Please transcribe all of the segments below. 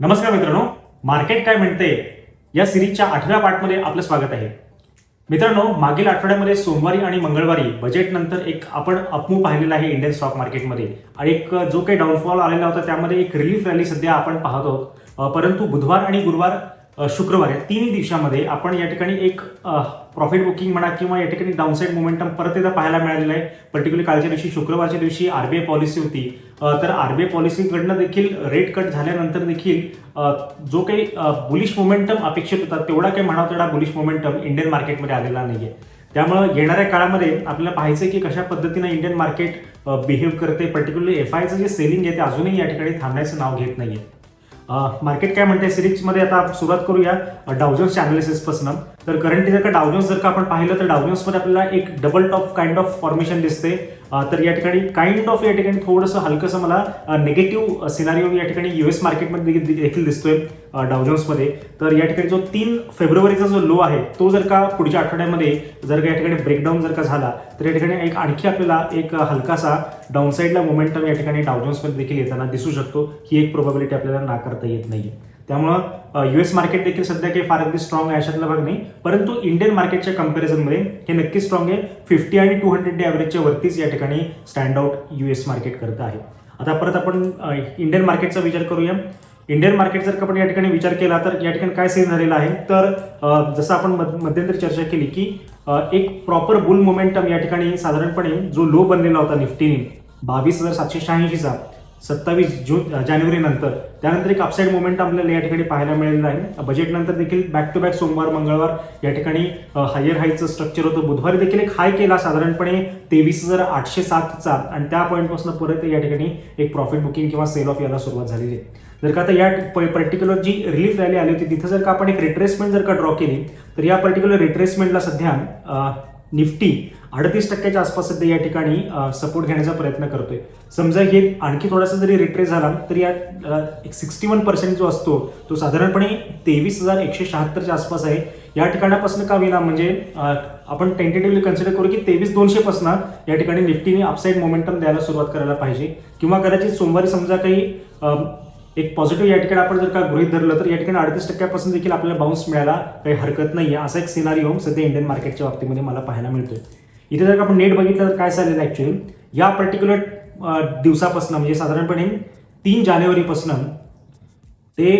नमस्कार मित्रांनो मार्केट काय म्हणते या सिरीजच्या आठव्या पार्टमध्ये आपलं स्वागत आहे. मित्रांनो मागील आठवड्यामध्ये सोमवारी आणि मंगळवारी बजेट नंतर एक आपण अपमूव पाहिलेला आहे इंडियन स्टॉक मार्केटमध्ये आणि एक जो काही डाऊनफॉल आलेला होता त्यामध्ये एक रिलीफ रॅली सध्या आपण पाहत आहोत. परंतु बुधवार आणि गुरुवार शुक्रवार या तिन्ही दिवसामध्ये आपण या ठिकाणी एक प्रॉफिट बुकिंग म्हणा किंवा या ठिकाणी डाऊनसाईड मोमेंटम परत एकदा पाहायला मिळालेलं आहे. पर्टिक्युलर कालच्या दिवशी शुक्रवारच्या दिवशी आरबीआय पॉलिसी होती. तर आरबीआय पॉलिसीकडनं देखील रेट कट झाल्यानंतर देखील जो काही बुलिश मोमेंटम अपेक्षित होता तेवढा काही म्हणावा तेवढा बुलिश मोमेंटम इंडियन मार्केटमध्ये आलेला नाहीये. त्यामुळं येणाऱ्या काळामध्ये आपल्याला पाहायचं की कशा पद्धतीनं इंडियन मार्केट बिहेव करते. पर्टिक्युलर एफ आयचं जे सेलिंग आहे ते अजूनही या ठिकाणी थांबण्याचं नाव घेत नाहीये. मार्केट काय म्हणते सिरीजमध्ये आता सुरुवात करूया. डावजन्सच्या अनालिसिसपासून तर करंटली जर का डावजन्स जर का आपण पाहिलं तर डावजन्समध्ये आपल्याला एक double top kind of formation दिसते तर या ठिकाणी काइंड ऑफ या ठिकाणी थोडंसं हलकंसं मला निगेटिव्ह सिनारिओ या ठिकाणी युएस मार्केटमध्ये देखील- दिसतोय डावजन्समध्ये तर या ठिकाणी जो तीन फेब्रुवारीचा जो लो आहे तो जर का पुढच्या आठवड्यामध्ये जर का या ठिकाणी ब्रेकडाऊन जर का झाला तर या ठिकाणी एक आणखी आपल्याला एक हलकासा डाऊनसाईडला मोमेंटम या ठिकाणी डावजन्समध्ये देखील येताना दिसू शकतो. ही एक प्रोबॅबिलिटी आपल्याला नाकारता येत नाहीये. त्यामुळं युएस मार्केट देखील सध्या काही फार अगदी स्ट्रॉंग आहे अशातला भाग नाही. परंतु इंडियन मार्केटच्या कंपॅरिझनमध्ये हे नक्की स्ट्रॉंग आहे. फिफ्टी आणि टू हंड्रेड डे ॲव्हरेजच्या वरतीच या ठिकाणी स्टँड आउट युएस मार्केट करत आहे. आता परत आपण इंडियन मार्केटचा विचार करूया. इंडियन मार्केट जर का आपण या ठिकाणी विचार केला तर या ठिकाणी काय सीन झालेला आहे? तर जसं आपण मध- मध्यंतरी चर्चा केली की एक प्रॉपर बुल मोमेंटम या ठिकाणी साधारणपणे जो लो बनलेला होता निफ्टीने बावीस हजार सातशे शहाऐंशीचा सत्तावीस जून जानेवारी नंतर त्यानंतर एक अपसाईड मोमेंट आपल्याला या ठिकाणी पाहायला मिळालेलं आहे. बजेट नंतर देखील बॅक टू बॅक सोमवार मंगळवार या ठिकाणी हायर हायचं स्ट्रक्चर होतं. बुधवारी देखील एक हाय केला. साधारणपणे तेवीस हजार आठशे सातचा आणि त्या पॉईंटपासून परत या ठिकाणी एक प्रॉफिट बुकिंग किंवा सेल ऑफ यायला सुरुवात झालेली आहे. जर का आता या पर्टिक्युलर जी रिलीफ रॅली आली होती तिथं जर का आपण एक रिट्रेसमेंट जर का ड्रॉ केली तर या पर्टिक्युलर रिट्रेसमेंटला सध्या निफ्टी अडतीस टक्क्याच्या आसपास सध्या या ठिकाणी सपोर्ट घेण्याचा प्रयत्न करतोय. समजा हे आणखी थोडासा जरी रिट्रेस झाला तरी या एक सिक्स्टी वन पर्सेंट जो असतो तो साधारणपणे तेवीस हजार एकशे शहात्तरच्या आसपास आहे. या ठिकाणापासून का विना म्हणजे आपण टेंटेटिव्हली कन्सिडर करू की तेवीस दोनशे पासून या ठिकाणी निफ्टीने अपसाईड मोमेंटम द्यायला सुरुवात करायला पाहिजे. किंवा कदाचित सोमवारी समजा काही एक पॉझिटिव्ह या ठिकाणी आपण जर का गृहित धरलं तर या ठिकाणी अडतीस टक्क्यापासून देखील आपल्याला बाउन्स मिळायला काही हरकत नाही आहे असा एक सिनारिओ सध्या इंडियन मार्केटच्या बाबतीमध्ये मला पाहायला मिळतोय. इथे जर का आपण नेट बघितलं तर काय झालेलं ॲक्च्युली या पर्टिक्युलर दिवसापासून म्हणजे साधारणपणे तीन जानेवारीपासून ते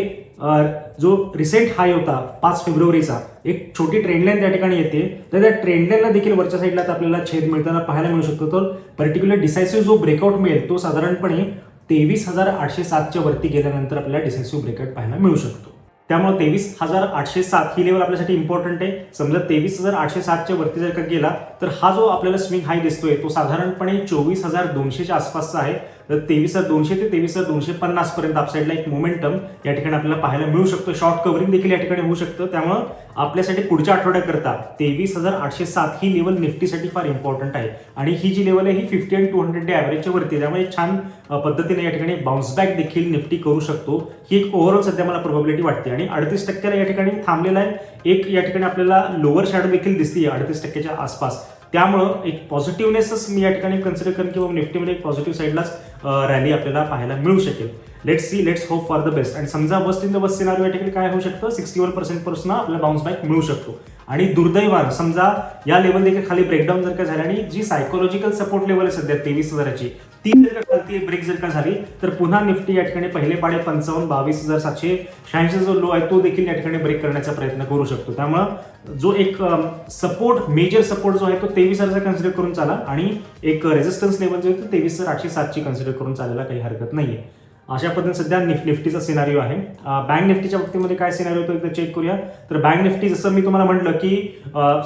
जो रिसेंट हाय होता पाच फेब्रुवारीचा एक छोटी ट्रेंडलाईन त्या ठिकाणी येते. तर त्या ट्रेंडलाईनला देखील वरच्या साईडला तर आपल्याला छेद मिळताना पाहायला मिळू शकतो. तर पर्टिक्युलर डिसायसिव्ह जो ब्रेकआउट मिळेल तो साधारणपणे तेवीस हजार आठशे सातच्या वरती गेल्यानंतर आपल्याला डिसायसिव्ह ब्रेकआउट पाहायला मिळू शकतो. त्यामुळे तेवीस हजार आठशे सात ही लेवल आपल्यासाठी इम्पॉर्टंट आहे. समजा तेवीस हजार आठशे सातच्या वरती जर का गेला तर हा जो आपल्याला स्विंग हाय दिसतोय तो साधारणपणे चोवीस हजार दोनशेच्या आसपासचा आहे. तर तेवीस हजार दोनशे ते तेवीस हजार दोनशे पन्नास पर्यंत अपसाईडला एक मोमेंटम या ठिकाणी आपल्याला पाहायला मिळू शकतो. शॉर्ट कव्हरिंग देखील या ठिकाणी होऊ शकतं. त्यामुळं आपल्यासाठी पुढच्या आठवड्याकरता तेवीस हजार आठशे सात ही लेवल निफ्टीसाठी फार इम्पॉर्टंट आहे. आणि ही जी लेवल आहे ही fifty and two hundred day ॲव्हरेजच्या वरती त्यामुळे छान पद्धतीने या ठिकाणी बाउन्स बॅक देखील निफ्टी करू शकतो. ही एक ओव्हरऑल सध्या मला प्रोबॅबिलिटी वाटते. आणि अडतीस टक्क्याला या ठिकाणी थांबलेला आहे. एक या ठिकाणी आपल्याला लोअर शॅडो देखील दिसते अडतीस टक्क्याच्या आसपास. त्यामुळं एक पॉझिटिव्हनेसच मी या ठिकाणी कन्सिडर करेन किंवा निफ्टीमध्ये एक पॉझिटिव्ह साईडलाच रॅली आपल्याला पाहायला मिळू शकेल. Let's see let's hope for the best आणि समजा बस्ट इन द बस सिनारिओ या ठिकाणी काय होऊ शकतं? सिक्स्टी वन पर्सेंटपासून आपल्याला बाउन्स बॅक मिळू शकतो. आणि दुर्दैवानं समजा या लेवल देखील खाली ब्रेकडाऊन जर का झाला आणि जी सायकोलॉजिकल सपोर्ट लेवल आहे सध्या तेवीस हजाराची ती जर का खालती ब्रेक जर का झाली तर पुन्हा निफ्टी या ठिकाणी पहिले पाडे पंचावन्न बावीस हजार सातशे शहाऐंशी जो लो आहे तो देखील या ठिकाणी ब्रेक करण्याचा प्रयत्न करू शकतो. त्यामुळं जो एक सपोर्ट मेजर सपोर्ट जो आहे तो तेवीस हजारचा कन्सिडर करून चाला. आणि एक रेजिस्टन्स लेवल जो आहे तो तेवीस हजार आठशे सातची कन्सिडर करून चालायला काही हरकत नाहीये. अशा पद्धतीने सध्या निफ निफ्टीचा सिनारिओ आहे. बँक निफ्टीच्या बाबतीमध्ये काय सिनारिओ होतो एकदा चेक करूया. तर बँक निफ्टी जसं मी तुम्हाला म्हटलं की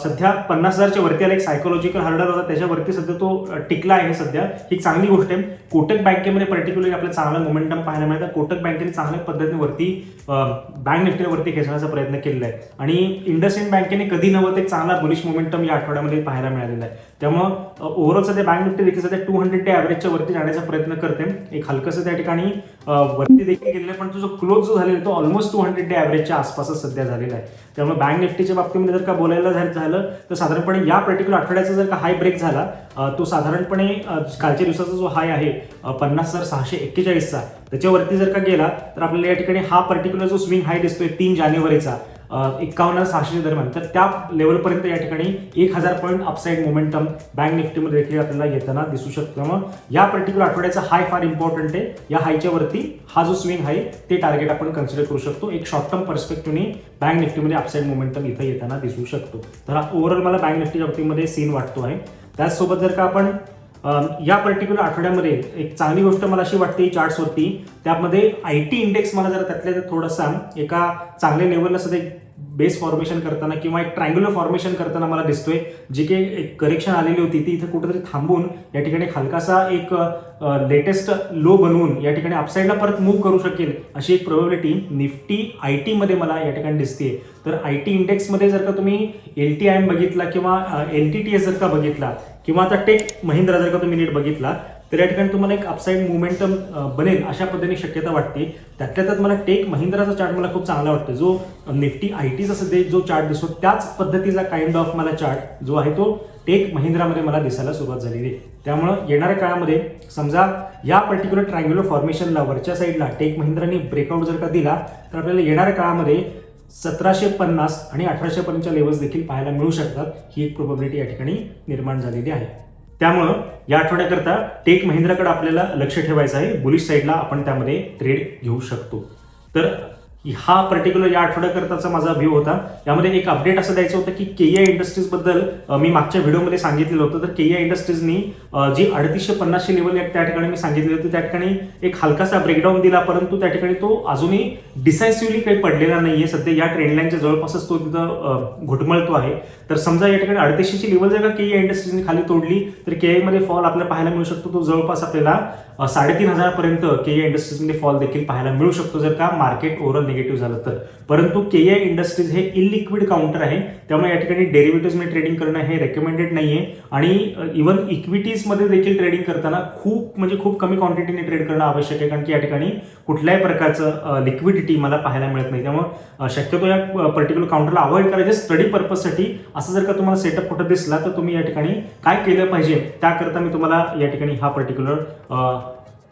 सध्या पन्नास हजारच्या वरती आला एक सायकोलॉजिकल हार्डर होता. त्याच्यावरती सध्या तो टिकला आहे सध्या. ही एक चांगली गोष्ट आहे. कोटक बँकेमध्ये पर्टिक्युलरली आपल्याला चांगला मोमेंटम पाहायला मिळतं. कोटक बँकेने चांगल्या पद्धतीने वरती बँक निफ्टीवरती खेचण्याचा प्रयत्न केलेला आहे. आणि इंडसइंड बँकेने कधी नव्हतं एक चांगला बुलिश मोमेंटम या आठवड्यामध्ये पाहायला मिळालेला आहे. त्यामुळं ओव्हरऑल सध्या बँक निफ्टी देखील सध्या टू हंड्रेड डे ॲव्हरेजच्या वरती जाण्याचा प्रयत्न करते. एक हलकंसं त्या ठिकाणी वरती देखील गेलेला आहे पण तो जो क्लोज जो झालेला तो ऑलमोस्ट टू हंड्रेड डे ॲव्हरेजच्या आसपासच सध्या झालेला आहे. त्यामुळे बँक निफ्टीच्या बाबतीमध्ये जर का बोलायला झालं तर साधारणपणे या पर्टिक्युलर आठवड्याचा जर का हाय ब्रेक झाला तो साधारणपणे कालच्या दिवसाचा जो हाय आहे पन्नास हजार सहाशे एक्केचाळीसचा. त्याच्यावरती जर का गेला तर आपल्याला या ठिकाणी हा पर्टिक्युलर जो स्विंग हाय दिसतोय तीन जानेवारीचा. एकावन्न सहाशे दरम्यान. तर त्या लेवलपर्यंत या ठिकाणी एक हजार पॉईंट अपसाईड मोमेंटम बँक निफ्टीमध्ये देखील आपल्याला येताना दिसू शकतं. त्यामुळे या पर्टिक्युलर आठवड्याचा हाय फार इम्पॉर्टंट आहे. या हायच्या वरती हा जो स्विंग आहे ते टार्गेट आपण कन्सिडर करू शकतो. एक शॉर्ट टर्म पर्स्पेक्टिव्हने बँक निफ्टीमध्ये अपसाईड मोमेंटम इथं येताना दिसू शकतो. तर हा ओव्हरऑल मला बँक निफ्टीच्या बाबतीमध्ये सीन वाटतो आहे. त्याचसोबत जर का आपण या पर्टिक्युलर आठवड्यामध्ये एक चांगली गोष्ट मला अशी वाटते चार्ट्सवरती त्यामध्ये आय टी इंडेक्स मला जरा त्यातल्या थोडासा एका चांगल्या लेवलला सध्या एक बेस फॉर्मेशन करताना किंवा एक ट्रायंग्युलर फॉर्मेशन करताना मला दिसतोय. जी काही एक करेक्शन आलेली होती ती इथे कुठेतरी थांबून या ठिकाणी खालकासा हलकासा एक लेटेस्ट लो बनवून या ठिकाणी अपसाईडला परत मूव्ह करू शकेल अशी एक प्रोबॅबिलिटी निफ्टी आय टीमध्ये मला या ठिकाणी दिसते तर आय टी इंडेक्समध्ये जर का तुम्ही एल टी आय एम बघितला किंवा एल टी टी एस जर का बघितला किंवा आता टेक महिंद्रा जर का तुम्ही नीट बघितला तर या ठिकाणी तुम्हाला एक अपसाईड मुवमेंटम बनेल अशा पद्धतीने शक्यता वाटते. त्यातल्या त्यात मला टेक महिंद्राचा चार्ट मला खूप चांगला वाटतो. जो निफ्टी आय टीचा सध्या जो चार्ट दिसतो त्याच पद्धतीचा काइंड ऑफ मला चार्ट जो आहे तो टेक महिंद्रामध्ये मला दिसायला सुरुवात झालेली आहे. त्यामुळं येणाऱ्या काळामध्ये समजा या पर्टिक्युलर ट्रायंग्युलर फॉर्मेशनला वरच्या साईडला टेक महिंद्राने ब्रेकआउट जर का दिला तर आपल्याला येणाऱ्या काळामध्ये सतराशे पन्नास आणि अठराशे पर्यंतच्या लेवल्स देखील पाहायला मिळू शकतात. ही एक प्रोबॅबिलिटी या ठिकाणी निर्माण झालेली आहे. त्यामुळं या आठवड्याकरता टेक महिंद्राकडे आपल्याला लक्ष ठेवायचं आहे. बुलिश साईडला आपण त्यामध्ये ट्रेड घेऊ शकतो. तर हा पर्टिक्युलर या आठवड्याकरताचा माझा व्ह्यू होता. यामध्ये एक अपडेट असं द्यायचं होतं की के इंडस्ट्रीजबद्दल मी मागच्या व्हिडिओमध्ये सांगितलेलं होतं. तर के इंडस्ट्रीजनी जी अडतीसशे पन्नासशे लेवल त्या ठिकाणी मी सांगितली होती. त्या ठिकाणी एक हलकासा ब्रेकडाऊन दिला परंतु त्या ठिकाणी तो अजूनही डिसायसिव्हली काही पडलेला नाहीये. सध्या या ट्रेंडलाईनच्या जवळपासच तो तिथं घुटमळतो आहे. तर समजा या ठिकाणी अडतीसशेची लेवल जर का के इंडस्ट्रीजने खाली तोडली तर के मध्ये फॉल आपल्याला पाहायला मिळू शकतो. तो जवळपास आपल्याला साडेतीन हजारपर्यंत के इंडस्ट्रीजमध्ये फॉल देखील पाहायला मिळू शकतो जर का मार्केट ओव्हरऑल निगेटिव्ह झालं तर. परंतु के आय इंडस्ट्रीज हे इलिक्विड काउंटर आहे. त्यामुळे या ठिकाणी डेरिव्हेटिव्हमध्ये ट्रेडिंग करणं हे रेकमेंडेड नाहीये. आणि इव्हन इक्विटीजमध्ये देखील ट्रेडिंग करताना खूप म्हणजे खूप कमी क्वांटिटीने ट्रेड करणं आवश्यक आहे. कारण की या ठिकाणी कुठल्याही प्रकारचं लिक्विडिटी मला पाहायला मिळत नाही. त्यामुळे शक्यतो या पर्टिक्युलर काउंटरला अवॉइड करायचे स्टडी पर्पजसाठी असं जर का तुम्हाला सेटअप कुठं दिसला तर तुम्ही या ठिकाणी काय केलं पाहिजे त्याकरता मी तुम्हाला या ठिकाणी हा पर्टिक्युलर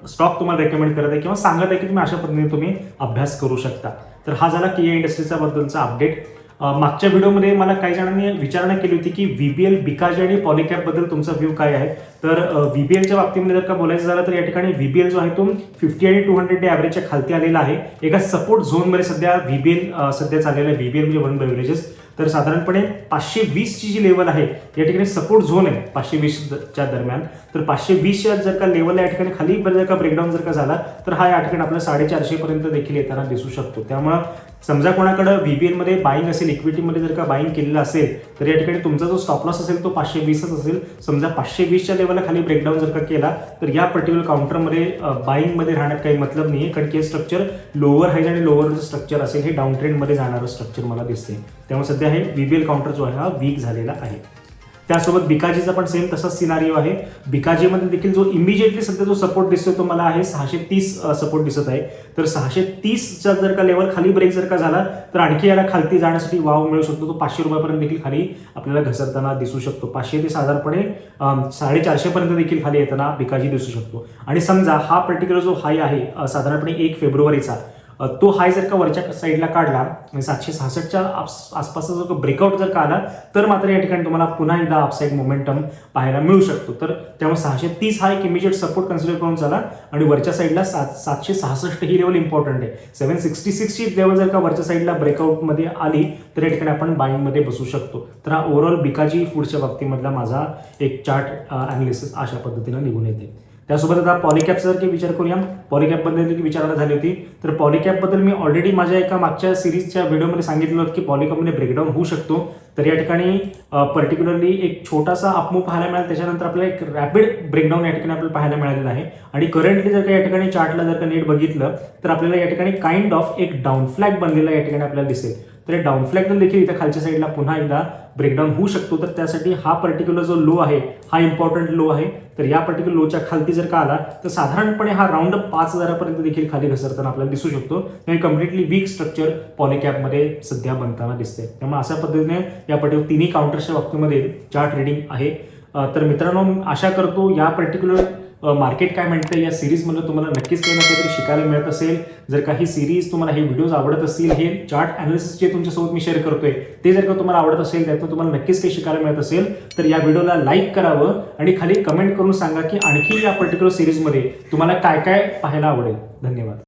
स्टॉक तुम्हाला रेकमेंड करत आहे किंवा सांगत आहे की तुम्ही अशा पद्धतीने तुम्ही अभ्यास करू शकता. तर हा झाला के इंडस्ट्रीचा बद्दलचा अपडेट मागच्या व्हिडिओमध्ये मला काही जणांनी विचारणा केली होती की व्हीबीएल बिकाजी आणि पॉलिकॅपबद्दल तुमचा व्ह्यू काय आहे? तर व्हीबीएलच्या बाबतीमध्ये जर का बोलायचं झालं तर या ठिकाणी व्हीबीएल जो आहे तो फिफ्टी आणि टू हंड्रेड डे ॲव्हरेजच्या खालती आलेला आहे. एका सपोर्ट झोनमध्ये सध्या व्हीबीएल सध्या चाललेला आहे. व्हीबीएल म्हणजे वन बेव्हरेजेस तर साधारणपणे पाचशे वीसची जी लेवल आहे या ठिकाणी सपोर्ट झोन आहे पाचशे वीसच्या दरम्यान. तर पाचशे वीसच्या जर का लेवल या ठिकाणी खाली जर का ब्रेकडाऊन जर का झाला तर हा या ठिकाणी आपल्याला साडेचारशेपर्यंत देखील येताना दिसू शकतो. त्यामुळं समजा कोणाकडं व्हीबीएलमध्ये बाईंग असेल इक्विटीमध्ये जर का बाईंग केलेलं असेल तर या ठिकाणी तुमचा जो स्टॉप लॉस असेल तो पाचशे वीसच असेल. समजा पाचशे वीसच्या लेवलला खाली ब्रेकडाऊन जर का केला तर या पर्टिक्युलर काउंटरमध्ये बाईंगमध्ये राहण्यात काही मतलब नाही आहे कारण की हे स्ट्रक्चर लोअर हाईज आणि लोअर स्ट्रक्चर असेल हे डाऊन ट्रेंडमध्ये जाणारं स्ट्रक्चर मला दिसते त्यामुळे सध्या हे व्हीबीएल काउंटर जो आहे हा वीक झालेला आहे. त्यासोबत बिकाजीचा पण सेम तसाच सिनारिओ आहे. बिकाजीमध्ये देखील जो इमिजिएटली सध्या जो सपोर्ट दिसतोय तो मला आहे सहाशे तीस सपोर्ट दिसत आहे. तर सहाशे तीसचा जर का लेवल खाली ब्रेक जर का झाला तर आणखी याला खालती जाण्यासाठी वाव मिळू शकतो. तो पाचशे रुपयापर्यंत देखील खाली आपल्याला घसरताना दिसू शकतो. पाचशे ते साधारणपणे साडेचारशेपर्यंत पर्यंत देखील खाली येताना बिकाजी दिसू शकतो. आणि समजा हा पर्टिक्युलर जो हाय आहे साधारणपणे एक फेब्रुवारीचा तो हाय जर का वरच्या साईडला काढला सातशे सहासष्टच्या आस- आसपासचा जर ब्रेकआउट जर का आला तर मात्र या ठिकाणी तुम्हाला पुन्हा एकदा अपसाईड मोमेंटम पाहायला मिळू शकतो. तर त्यामुळे सहाशे तीस हा एक इमिजिएट सपोर्ट कन्सिडर करून चला आणि वरच्या साईडला सात सातशे सहासष्ट ही लेवल इम्पॉर्टंट आहे. सेव्हन सिक्स्टी सिक्सची लेवल जर का वरच्या साईडला ब्रेकआउटमध्ये आली तर या ठिकाणी आपण बाईंगमध्ये बसू शकतो. तर हा ओव्हरऑल बिकाजी फूडच्या बाबतीमधला माझा एक चार्ट अनालिसिस अशा पद्धतीनं निघून येते. त्यासोबत आता पॉलिकॅपचा जर की विचार करूया पॉलिकॅपबद्दल देखील विचारणा झाली होती तर पॉलिकॅपबद्दल मी ऑलरेडी माझ्या एका मागच्या सिरीजच्या व्हिडिओमध्ये सांगितलं होतं की पॉलिकॅपमध्ये ब्रेकडाऊन होऊ शकतो. तर या ठिकाणी पर्टिक्युलरली एक छोटासा अपमूव पाहायला मिळाला त्याच्यानंतर आपल्याला एक रॅपिड ब्रेकडाऊन या ठिकाणी आपल्याला पाहायला मिळालेला आहे. आणि करंटली जर का या ठिकाणी चार्टला जर का नीट बघितलं तर आपल्याला या ठिकाणी काइंड ऑफ एक डाऊन फ्लॅग बनलेला या ठिकाणी आपल्याला दिसेल. तर डाऊन फ्लॅग देखील इथं खालच्या साईडला पुन्हा एकदा ब्रेकडाऊन होऊ शकतो तर त्यासाठी हा पर्टिक्युलर जो लो आहे हा इम्पॉर्टंट लो आहे. तर या पर्टिक्युलर लोच्या खालती जर का आला तर साधारणपणे हा राऊंड पाच हजारापर्यंत देखील खाली घसरताना आपल्याला दिसू शकतो. आणि कम्प्लिटली वीक स्ट्रक्चर पॉलिकॅपमध्ये सध्या बनताना दिसते त्यामुळे अशा पद्धतीने या पर्टिक्युलर तिन्ही काउंटर्सच्या बाबतीमध्ये चार्ट रिडिंग आहे. तर मित्रांनो मी आशा करतो या पर्टिक्युलर मार्केट काय म्हणतं या सिरीजमधलं तुम्हाला नक्कीच काही ना काहीतरी शिकायला मिळत असेल. जर काही सिरीज तुम्हाला हे व्हिडिओज आवडत असतील हे चार्ट अनालिसिस जे तुमच्यासोबत मी शेअर करतोय ते जर का तुम्हाला आवडत असेल त्यातून तुम्हाला नक्कीच काही शिकायला मिळत असेल तर या व्हिडिओला लाईक करावं आणि खाली कमेंट करून सांगा की आणखी या पर्टिक्युलर सिरीजमध्ये तुम्हाला काय काय पाहायला आवडेल. धन्यवाद.